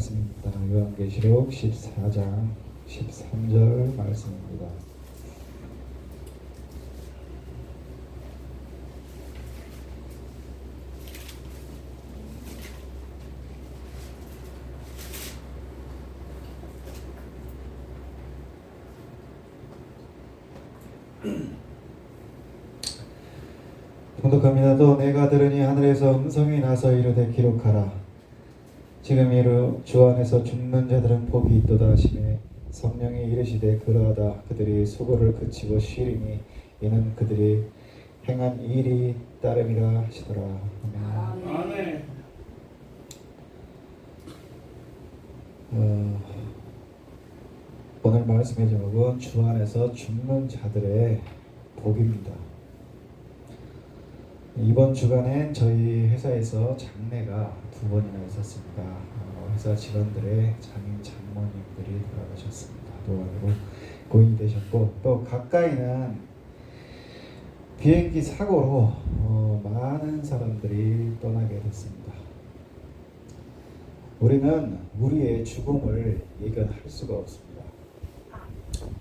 말씀입니다. 요한계시록 14장 13절 말씀입니다. 통독합니다. 또 내가 들으니 하늘에서 음성이 나서 이르되 기록하라. 지금 이르 주 안에서 죽는 자들은 복이 있도다 하시매 성령이 이르시되 그러하다 그들이 수고를 그치고 쉬리니 이는 그들이 행한 일이 따름이라 하시더라. 아멘. 아멘. 어, 오늘 말씀의 제목은 주 안에서 죽는 자들의 복입니다. 이번 주간엔 저희 회사에서 장례가 두 번이나 있었습니다. 어, 회사 직원들의 장인 장모님들이 돌아가셨습니다. 노안으로 고인이 되셨고 또 가까이는 비행기 사고로 어, 많은 사람들이 떠나게 됐습니다. 우리는 우리의 죽음을 예견할 수가 없습니다.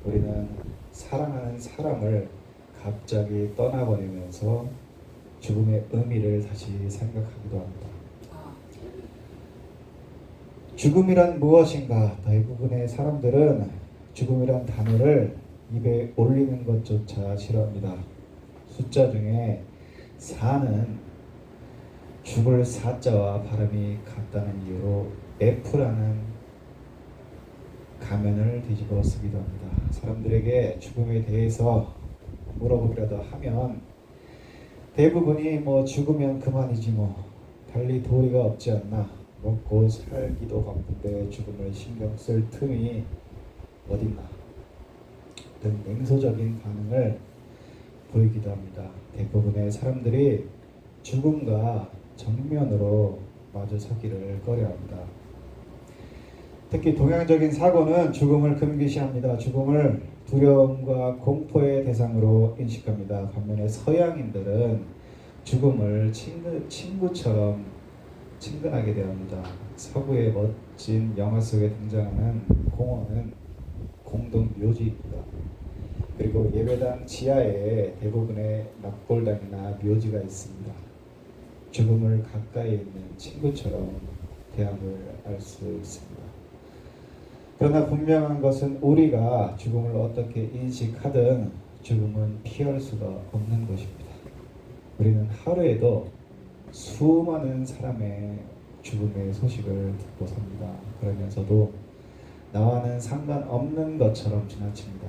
우리는 사랑하는 사람을 갑자기 떠나버리면서 죽음의 의미를 다시 생각하기도 합니다. 죽음이란 무엇인가? 대부분의 사람들은 죽음이란 단어를 입에 올리는 것조차 싫어합니다. 숫자 중에 4는 죽을 사자와 발음이 같다는 이유로 F라는 가면을 뒤집어 쓰기도 합니다. 사람들에게 죽음에 대해서 물어보기라도 하면 대부분이 뭐 죽으면 그만이지 뭐 달리 도리가 없지 않나 먹고 살기도 바쁜데 죽음을 신경 쓸 틈이 어딨나 등 냉소적인 반응을 보이기도 합니다. 대부분의 사람들이 죽음과 정면으로 마주서기를 꺼려합니다. 특히 동양적인 사고는 죽음을 금기시합니다. 죽음을 두려움과 공포의 대상으로 인식합니다. 반면에 서양인들은 죽음을 친구, 친구처럼 친근하게 대합니다. 서구의 멋진 영화 속에 등장하는 공원은 공동 묘지입니다. 그리고 예배당 지하에 대부분의 납골당이나 묘지가 있습니다. 죽음을 가까이 있는 친구처럼 대함을 알 수 있습니다. 그러나 분명한 것은 우리가 죽음을 어떻게 인식하든 죽음은 피할 수가 없는 것입니다. 우리는 하루에도 수많은 사람의 죽음의 소식을 듣고 삽니다. 그러면서도 나와는 상관없는 것처럼 지나칩니다.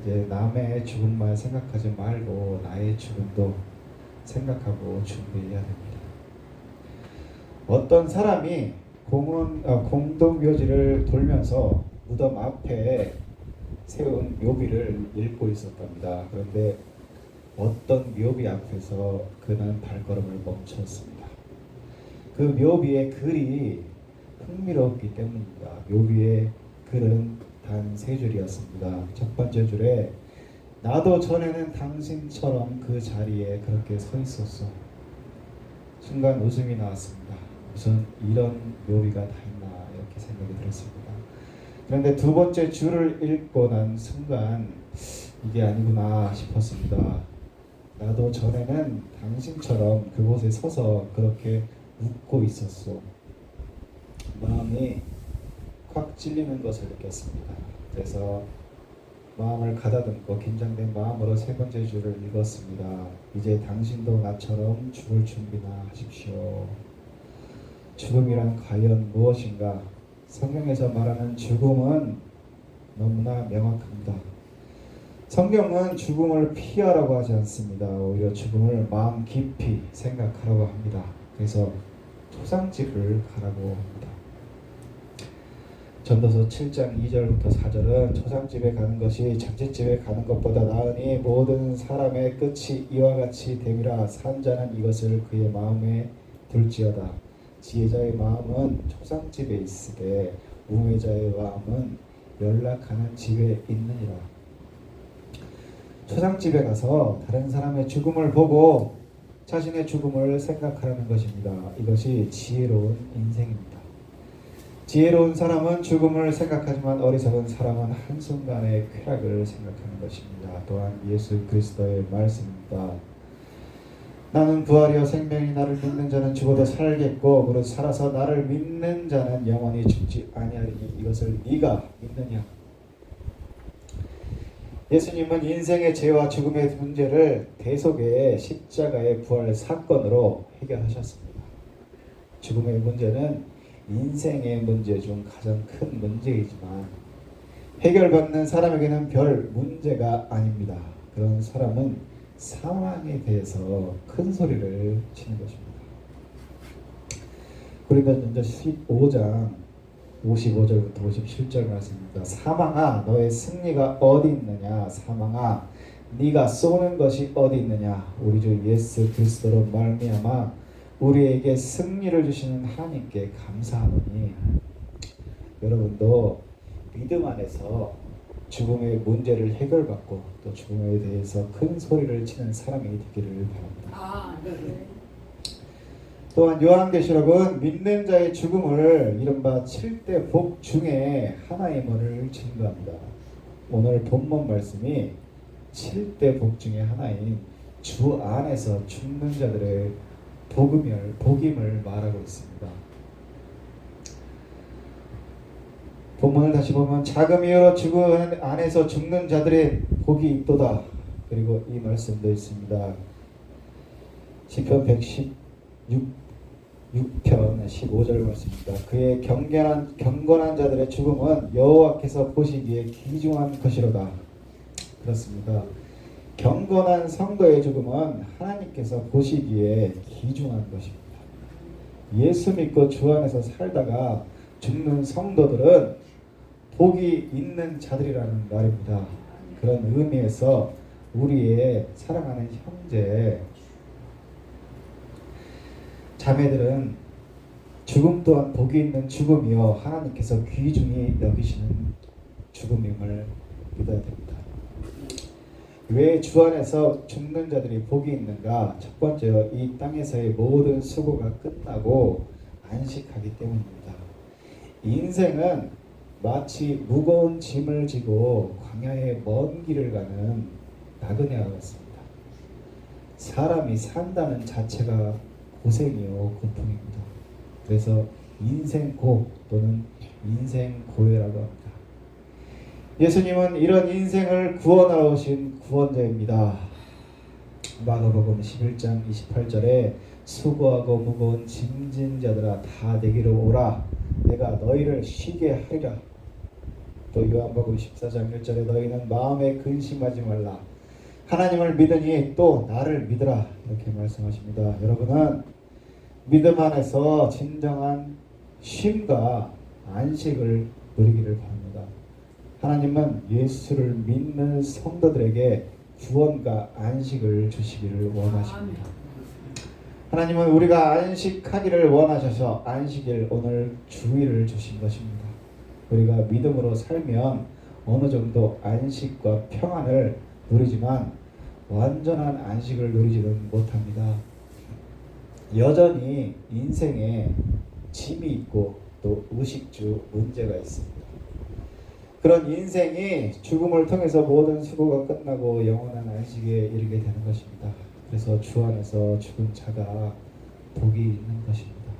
이제 남의 죽음만 생각하지 말고 나의 죽음도 생각하고 준비해야 됩니다. 어떤 사람이 공원 어, 공동 묘지를 돌면서 무덤 앞에 세운 묘비를 읽고 있었답니다. 그런데 어떤 묘비 앞에서 그는 발걸음을 멈췄습니다. 그 묘비의 글이 흥미롭기 때문입니다. 묘비의 글은 단 세 줄이었습니다. 첫 번째 줄에 나도 전에는 당신처럼 그 자리에 그렇게 서 있었어. 순간 웃음이 나왔습니다. 무슨 이런 묘비가 다 있나 이렇게 생각이 들었습니다. 그런데 두 번째 줄을 읽고 난 순간 이게 아니구나 싶었습니다. 나도 전에는 당신처럼 그곳에 서서 그렇게 웃고 있었어. 마음이 콱 찔리는 것을 느꼈습니다. 그래서 마음을 가다듬고 긴장된 마음으로 세 번째 줄을 읽었습니다. 이제 당신도 나처럼 죽을 준비나 하십시오. 죽음이란 과연 무엇인가? 성경에서 말하는 죽음은 너무나 명확합니다. 성경은 죽음을 피하라고 하지 않습니다. 오히려 죽음을 마음 깊이 생각하라고 합니다. 그래서 초상집을 가라고 합니다. 전도서 7장 2절부터 4절은 초상집에 가는 것이 잔치집에 가는 것보다 나으니 모든 사람의 끝이 이와 같이 됨이라 산자는 이것을 그의 마음에 둘지어다. 지혜자의 마음은 초상집에 있으되 우매자의 마음은 연락하는 집에 있느니라. 초상집에 가서 다른 사람의 죽음을 보고 자신의 죽음을 생각하라는 것입니다. 이것이 지혜로운 인생입니다. 지혜로운 사람은 죽음을 생각하지만 어리석은 사람은 한순간의 쾌락을 생각하는 것입니다. 또한 예수 그리스도의 말씀입니다. 나는 부활이요 생명이 나를 믿는 자는 죽어도 살겠고 무릇 살아서 나를 믿는 자는 영원히 죽지 아니하리니 이것을 네가 믿느냐 예수님은 인생의 죄와 죽음의 문제를 대속의 십자가의 부활 사건으로 해결하셨습니다. 죽음의 문제는 인생의 문제 중 가장 큰 문제이지만 해결받는 사람에게는 별 문제가 아닙니다. 그런 사람은 사망에 대해서 큰 소리를 치는 것입니다. 고린도전서 15장 55절부터 57절 말씀입니다. 사망아 너의 승리가 어디 있느냐 사망아 네가 쏘는 것이 어디 있느냐 우리 주 예수 그리스도로 말미암아 우리에게 승리를 주시는 하나님께 감사하노니 여러분도 믿음 안에서 죽음의 문제를 해결받고 또 죽음에 대해서 큰 소리를 치는 사람이 되기를 바랍니다. 아, 네. 또한 요한계시록은 믿는 자의 죽음을 이른바 7대 복 중에 하나임을 증거합니다. 오늘 본문 말씀이 7대 복 중에 하나인 주 안에서 죽는 자들의 복음을 복임을 말하고 있습니다. 본문을 다시 보면 자금이여 죽음 안에서 죽는 자들의 복이 있도다. 그리고 이 말씀도 있습니다. 시편 116 6편 15절 말씀입니다. 그의 경건한 경건한 자들의 죽음은 여호와께서 보시기에 귀중한 것이로다. 그렇습니다. 경건한 성도의 죽음은 하나님께서 보시기에 귀중한 것입니다. 예수 믿고 주 안에서 살다가 죽는 성도들은 복이 있는 자들이라는 말입니다. 그런 의미에서 우리의 사랑하는 형제 자매들은 죽음 또한 복이 있는 죽음이요 하나님께서 귀중히 여기시는 죽음임을 믿어야 됩니다. 왜 주 안에서 죽는 자들이 복이 있는가? 첫 번째로 이 땅에서의 모든 수고가 끝나고 안식하기 때문입니다. 인생은 마치 무거운 짐을 지고 광야의 먼 길을 가는 나그네와 같습니다. 사람이 산다는 자체가 고생이요 고통입니다. 그래서 인생고 또는 인생고해라고 합니다. 예수님은 이런 인생을 구원하러 오신 구원자입니다. 마가복음 11장 28절에 수고하고 무거운 짐진 자들아 다 내게로 오라 내가 너희를 쉬게 하리라 또 요한복음 14장 1절에 너희는 마음에 근심하지 말라 하나님을 믿으니 또 나를 믿으라 이렇게 말씀하십니다. 여러분은 믿음 안에서 진정한 쉼과 안식을 누리기를 바랍니다. 하나님은 예수를 믿는 성도들에게 구원과 안식을 주시기를 원하십니다. 하나님은 우리가 안식하기를 원하셔서 안식일 오늘 주의를 주신 것입니다. 우리가 믿음으로 살면 어느 정도 안식과 평안을 누리지만 완전한 안식을 누리지는 못합니다. 여전히 인생에 짐이 있고 또 의식주 문제가 있습니다. 그런 인생이 죽음을 통해서 모든 수고가 끝나고 영원한 안식에 이르게 되는 것입니다. 그래서 주 안에서 죽은 자가 복이 있는 것입니다.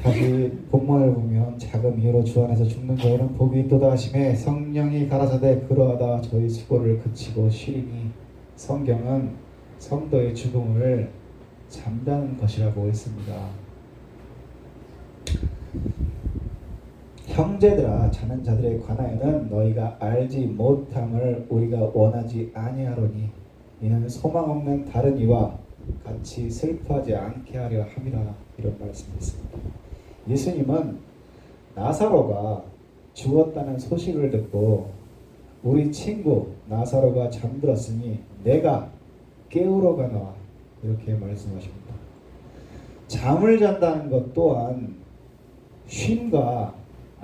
다시 본문을 보면 작은 이유로 주 안에서 죽는 자에는 복이 있도다 하심에 성령이 가라사대 그러하다 저희 수고를 그치고 쉬리니 성경은 성도의 죽음을 잠자는 것이라고 했습니다. 형제들아 자는 자들에 관하여는 너희가 알지 못함을 우리가 원하지 아니하노니 이는 소망 없는 다른 이와 같이 슬퍼하지 않게 하려 함이라 이런 말씀이었습니다. 예수님은 나사로가 죽었다는 소식을 듣고 우리 친구 나사로가 잠들었으니 내가 깨우러 가노라 이렇게 말씀하십니다. 잠을 잔다는 것 또한 쉼과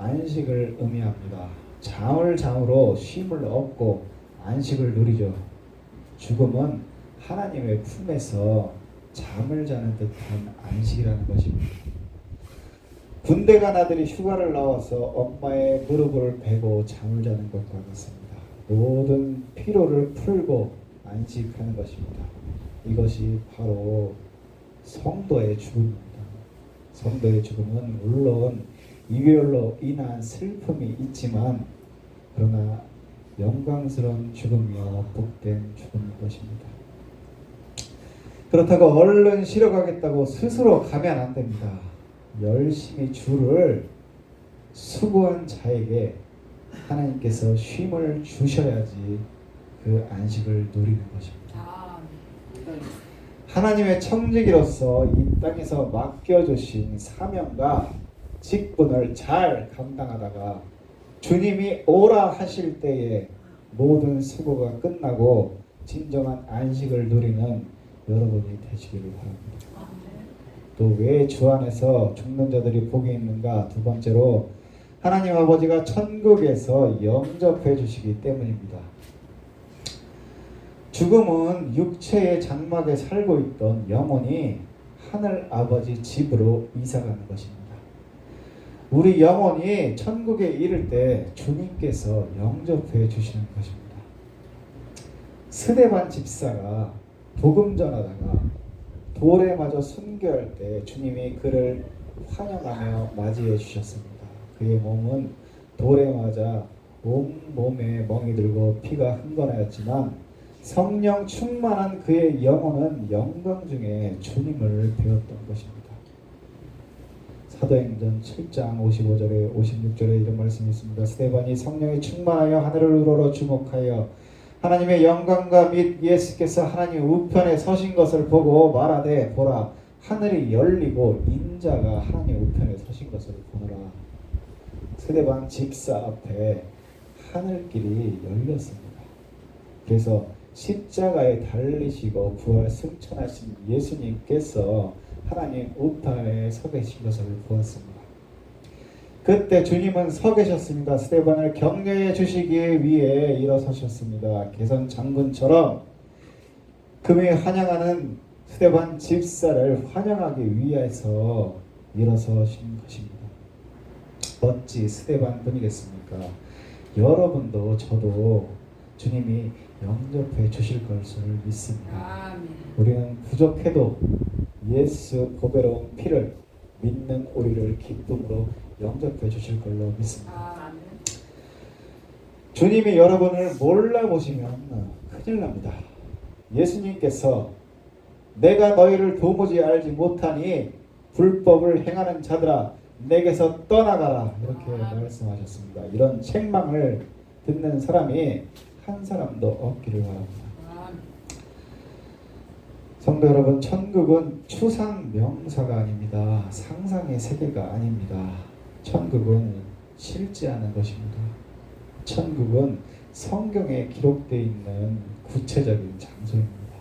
안식을 의미합니다. 잠을 잠으로 쉼을 얻고 안식을 누리죠. 죽음은 하나님의 품에서 잠을 자는 듯한 안식이라는 것입니다. 군대 간 아들이 휴가를 나와서 엄마의 무릎을 베고 잠을 자는 것과 같습니다. 모든 피로를 풀고 안식하는 것입니다. 이것이 바로 성도의 죽음입니다. 성도의 죽음은 물론 이별로 인한 슬픔이 있지만 그러나 영광스러운 죽음이요 복된 죽음인 것입니다. 그렇다고 얼른 쉬러 가겠다고 스스로 가면 안 됩니다. 열심히 주를 수고한 자에게 하나님께서 쉼을 주셔야지 그 안식을 누리는 것입니다. 아, 하나님의 청지기로서 이 땅에서 맡겨주신 사명과 직분을 잘 감당하다가 주님이 오라 하실 때에 모든 수고가 끝나고 진정한 안식을 누리는 여러분이 되시기를 바랍니다. 또 왜 주 안에서 죽는 자들이 복이 있는가? 두 번째로 하나님 아버지가 천국에서 영접해 주시기 때문입니다. 죽음은 육체의 장막에 살고 있던 영혼이 하늘 아버지 집으로 이사가는 것입니다. 우리 영혼이 천국에 이를 때 주님께서 영접해 주시는 것입니다. 스데반 집사가 복음 전하다가 돌에 맞아 순교할 때 주님이 그를 환영하며 맞이해 주셨습니다. 그의 몸은 돌에 맞아 온 몸에 멍이 들고 피가 흥건하였지만 성령 충만한 그의 영혼은 영광 중에 주님을 배웠던 것입니다. 사도행전 7장 55절에 56절에 이런 말씀이 있습니다. 스테반이 성령이 충만하여 하늘을 우러러 주목하여 하나님의 영광과 및 예수께서 하나님 우편에 서신 것을 보고 말하되 보라 하늘이 열리고 인자가 하나님 우편에 서신 것을 보노라. 스데반 집사 앞에 하늘길이 열렸습니다. 그래서 십자가에 달리시고 부활 승천하신 예수님께서 하나님 우편에 서 계신 것을 보았습니다. 그때 주님은 서 계셨습니다. 스테반을 격려해 주시기 위해 일어서셨습니다. 개선 장군처럼 금이 환영하는 스테반 집사를 환영하기 위해서 일어서신 것입니다. 어찌 스테반 뿐이겠습니까? 여러분도 저도 주님이 영접해 주실 것을 믿습니다. 우리는 부족해도 예수 보배로운 피를 믿는 우리를 기쁨으로 영접해 주실 걸로 믿습니다. 주님이 여러분을 몰라보시면 큰일 납니다. 예수님께서 내가 너희를 도무지 알지 못하니 불법을 행하는 자들아 내게서 떠나가라 이렇게 말씀하셨습니다. 이런 책망을 듣는 사람이 한 사람도 없기를 바랍니다. 성도 여러분, 천국은 추상 명사가 아닙니다. 상상의 세계가 아닙니다. 천국은 실제하는 것입니다. 천국은 성경에 기록되어 있는 구체적인 장소입니다.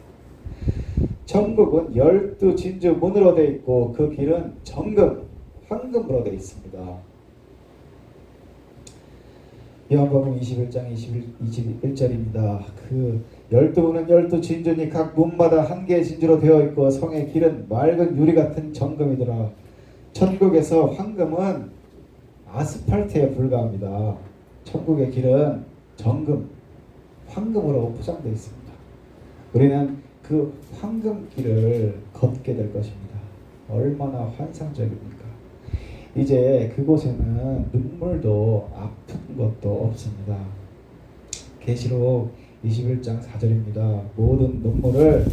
천국은 열두 진주 문으로 되어 있고 그 길은 정금, 황금으로 되어 있습니다. 요한복음 21장 21, 21절입니다. 그 열두 분은 열두 진주니 각 문마다 한 개의 진주로 되어 있고 성의 길은 맑은 유리 같은 정금이더라. 천국에서 황금은 아스팔트에 불과합니다. 천국의 길은 정금, 황금으로 포장되어 있습니다. 우리는 그 황금 길을 걷게 될 것입니다. 얼마나 환상적입니까? 이제 그곳에는 눈물도 아픈 것도 없습니다. 계시록 21장 4절입니다. 모든 눈물을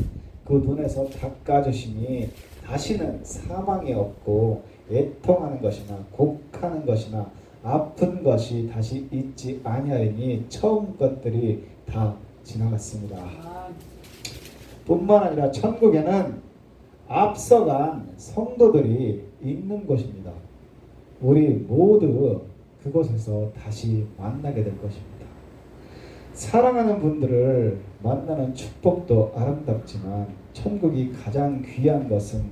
그 눈에서 닦아주시니 다시는 사망이 없고 애통하는 것이나 곡하는 것이나 아픈 것이 다시 있지 아니하리니 처음 것들이 다 지나갔습니다. 뿐만 아니라 천국에는 앞서간 성도들이 있는 곳입니다. 우리 모두 그곳에서 다시 만나게 될 것입니다. 사랑하는 분들을 만나는 축복도 아름답지만 천국이 가장 귀한 것은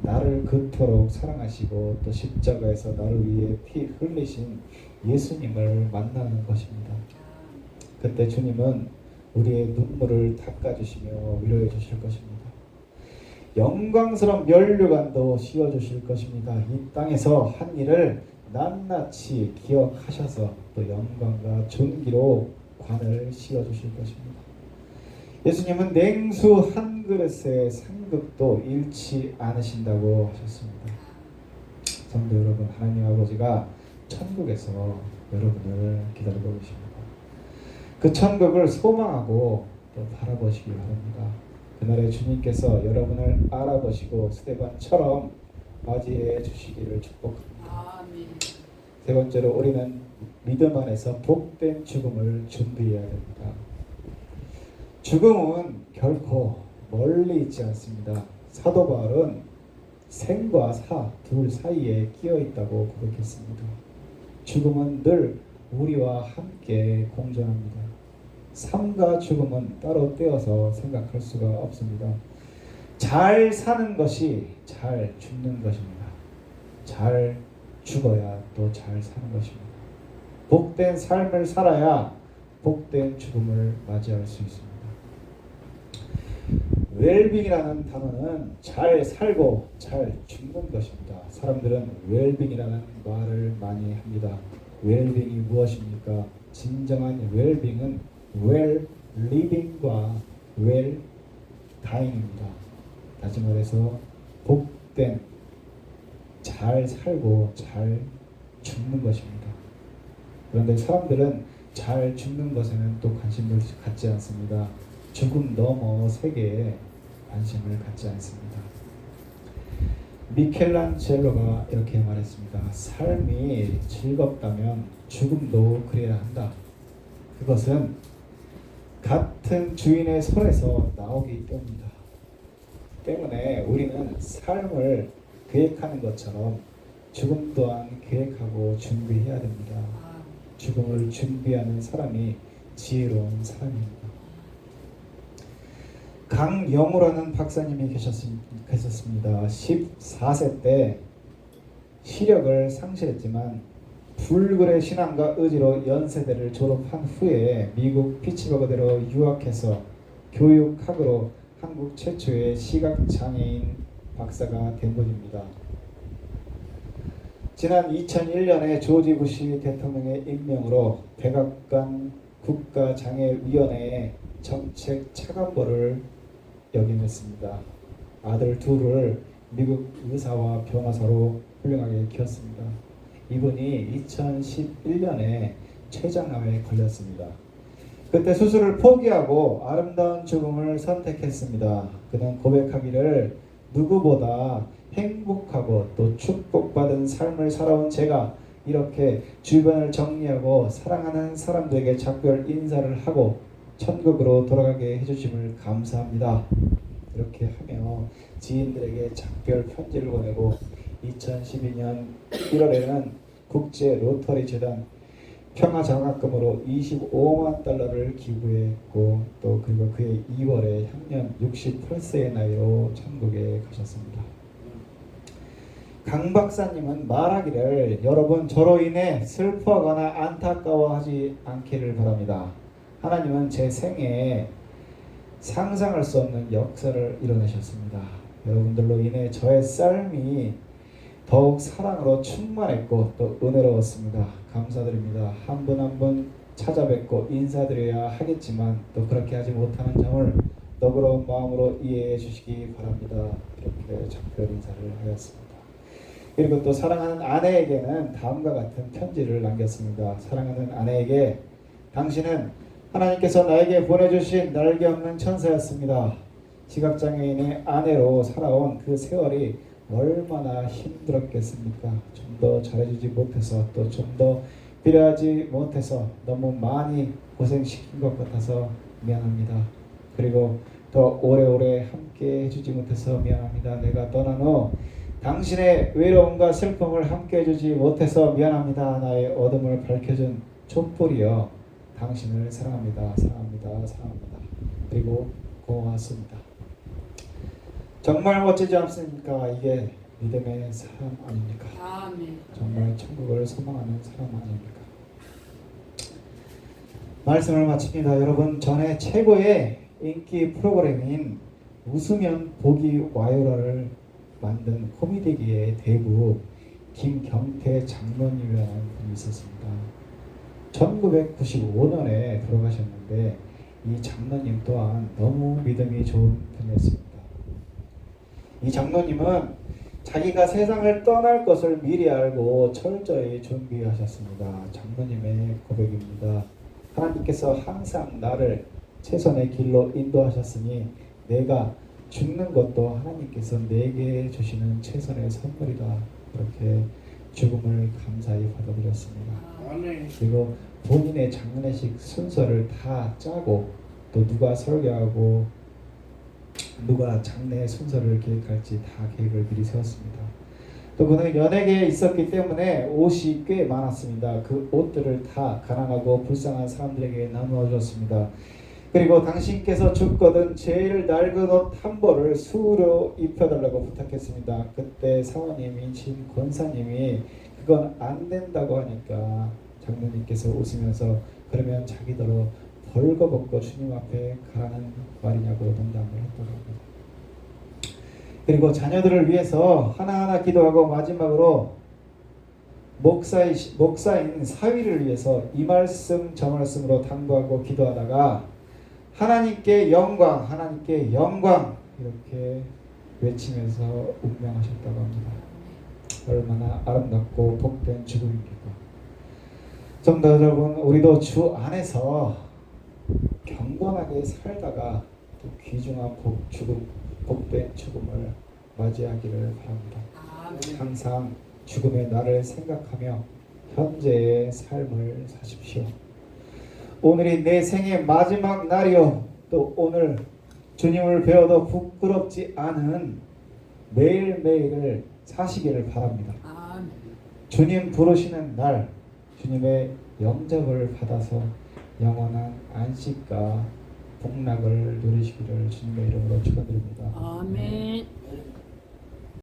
나를 그토록 사랑하시고 또 십자가에서 나를 위해 피 흘리신 예수님을 만나는 것입니다. 그때 주님은 우리의 눈물을 닦아주시며 위로해 주실 것입니다. 영광스러운 면류관도 씌워 주실 것입니다. 이 땅에서 한 일을 낱낱이 기억하셔서 또 영광과 존귀로 관을 씌워 주실 것입니다. 예수님은 냉수 한 그릇의 상급도 잃지 않으신다고 하셨습니다. 성도 여러분, 하나님 아버지가 천국에서 여러분을 기다리고 계십니다. 그 천국을 소망하고 또 바라보시기 바랍니다. 그날에 주님께서 여러분을 알아보시고 스테반처럼 맞이해 주시기를 축복합니다. 아멘. 세 번째로 우리는 믿음 안에서 복된 죽음을 준비해야 됩니다. 죽음은 결코 멀리 있지 않습니다. 사도 바울은 생과 사 둘 사이에 끼어 있다고 고백했습니다. 죽음은 늘 우리와 함께 공존합니다. 삶과 죽음은 따로 떼어서 생각할 수가 없습니다. 잘 사는 것이 잘 죽는 것입니다. 잘 죽어야 또 잘 사는 것입니다. 복된 삶을 살아야 복된 죽음을 맞이할 수 있습니다. 웰빙이라는 단어는 잘 살고 잘 죽는 것입니다. 사람들은 웰빙이라는 말을 많이 합니다. 웰빙이 무엇입니까? 진정한 웰빙은 웰 리빙과 웰 다잉입니다. 다시 말해서 복된 잘 살고 잘 죽는 것입니다. 그런데 사람들은 잘 죽는 것에는 또 관심을 갖지 않습니다. 죽음 넘어 세계에 관심을 갖지 않습니다. 미켈란젤로가 이렇게 말했습니다. 삶이 즐겁다면 죽음도 그래야 한다. 그것은 같은 주인의 손에서 나오기 때문이다. 때문에 우리는 삶을 계획하는 것처럼 죽음 또한 계획하고 준비해야 됩니다. 아, 죽음을 준비하는 사람이 지혜로운 사람입니다. 강영우라는 박사님이 계셨습, 계셨습니다. 14세 때 시력을 상실했지만 불굴의 신앙과 의지로 연세대를 졸업한 후에 미국 피츠버그대로 유학해서 교육학으로 한국 최초의 시각장애인 박사가 된 분입니다. 지난 2001년에 조지 부시 대통령의 임명으로 백악관 국가장애위원회의 정책 차관보를 역임했습니다. 아들 둘을 미국 의사와 변호사로 훌륭하게 키웠습니다. 이분이 2011년에 췌장암에 걸렸습니다. 그때 수술을 포기하고 아름다운 죽음을 선택했습니다. 그는 고백하기를 누구보다 행복하고 또 축복받은 삶을 살아온 제가 이렇게 주변을 정리하고 사랑하는 사람들에게 작별 인사를 하고 천국으로 돌아가게 해주심을 감사합니다. 이렇게 하며 지인들에게 작별 편지를 보내고 2012년 1월에는 국제 로터리 재단 평화 장학금으로 25만 달러를 기부했고 또 그리고 그의 2월에 향년 68세의 나이로 천국에 가셨습니다. 강 박사님은 말하기를 여러분 저로 인해 슬퍼하거나 안타까워하지 않기를 바랍니다. 하나님은 제 생애에 상상할 수 없는 역사를 이뤄내셨습니다. 여러분들로 인해 저의 삶이 더욱 사랑으로 충만했고 또 은혜로웠습니다. 감사드립니다. 한 분 한 분 찾아뵙고 인사드려야 하겠지만 또 그렇게 하지 못하는 점을 너그러운 마음으로 이해해 주시기 바랍니다. 이렇게 작별 인사를 하였습니다. 그리고 또 사랑하는 아내에게는 다음과 같은 편지를 남겼습니다. 사랑하는 아내에게 당신은 하나님께서 나에게 보내주신 날개 없는 천사였습니다. 시각장애인의 아내로 살아온 그 세월이 얼마나 힘들었겠습니까? 좀 더 잘해주지 못해서 또 좀 더 필요하지 못해서 너무 많이 고생시킨 것 같아서 미안합니다. 그리고 더 오래오래 함께 해주지 못해서 미안합니다. 내가 떠난 후 당신의 외로움과 슬픔을 함께 해주지 못해서 미안합니다. 나의 어둠을 밝혀준 촛불이여 당신을 사랑합니다. 사랑합니다. 사랑합니다. 그리고 고맙습니다. 정말 멋지지 않습니까? 이게 믿음의 사람 아닙니까? 아멘. 정말 천국을 소망하는 사람 아닙니까? 말씀을 마칩니다. 여러분 전에 최고의 인기 프로그램인 웃으면 복이 와요라를 만든 코미디계의 대부 김경태 장로님이라는 분이 있었습니다. 1995년에 돌아가셨는데 이 장로님 또한 너무 믿음이 좋은 분이었습니다. 이 장로님은 자기가 세상을 떠날 것을 미리 알고 철저히 준비하셨습니다. 장로님의 고백입니다. 하나님께서 항상 나를 최선의 길로 인도하셨으니 내가 죽는 것도 하나님께서 내게 주시는 최선의 선물이다. 그렇게 죽음을 감사히 받아들였습니다. 그리고 본인의 장례식 순서를 다 짜고 또 누가 설교하고 누가 장례 순서를 계획할지 다 계획을 미리 세웠습니다. 또 그는 연예계에 있었기 때문에 옷이 꽤 많았습니다. 그 옷들을 다 가난하고 불쌍한 사람들에게 나누어 줬습니다. 그리고 당신께서 죽거든 제일 낡은 옷 한 벌을 수로 입혀달라고 부탁했습니다. 그때 사모님이신 권사님이 그건 안 된다고 하니까 장로님께서 웃으면서 그러면 자기더러 벌거벗고 주님 앞에 가라는 말이냐고 농담을 했다고 합니다. 그리고 자녀들을 위해서 하나하나 기도하고 마지막으로 목사이, 목사인 사위를 위해서 이 말씀 저 말씀으로 당부하고 기도하다가 하나님께 영광 하나님께 영광 이렇게 외치면서 운명하셨다고 합니다. 얼마나 아름답고 복된 죽음입니까? 성도 여러분, 우리도 주 안에서 경건하게 살다가 또 귀중한 복, 죽음, 복된 죽음을 맞이하기를 바랍니다. 항상 죽음의 날을 생각하며 현재의 삶을 사십시오. 오늘이 내 생의 마지막 날이요. 또 오늘 주님을 배워도 부끄럽지 않은 매일매일을 사시기를 바랍니다. 주님 부르시는 날 주님의 영접을 받아서 영원한 안식과 복락을 누리시기를 주님의 이름으로 축하드립니다. 아멘. 네.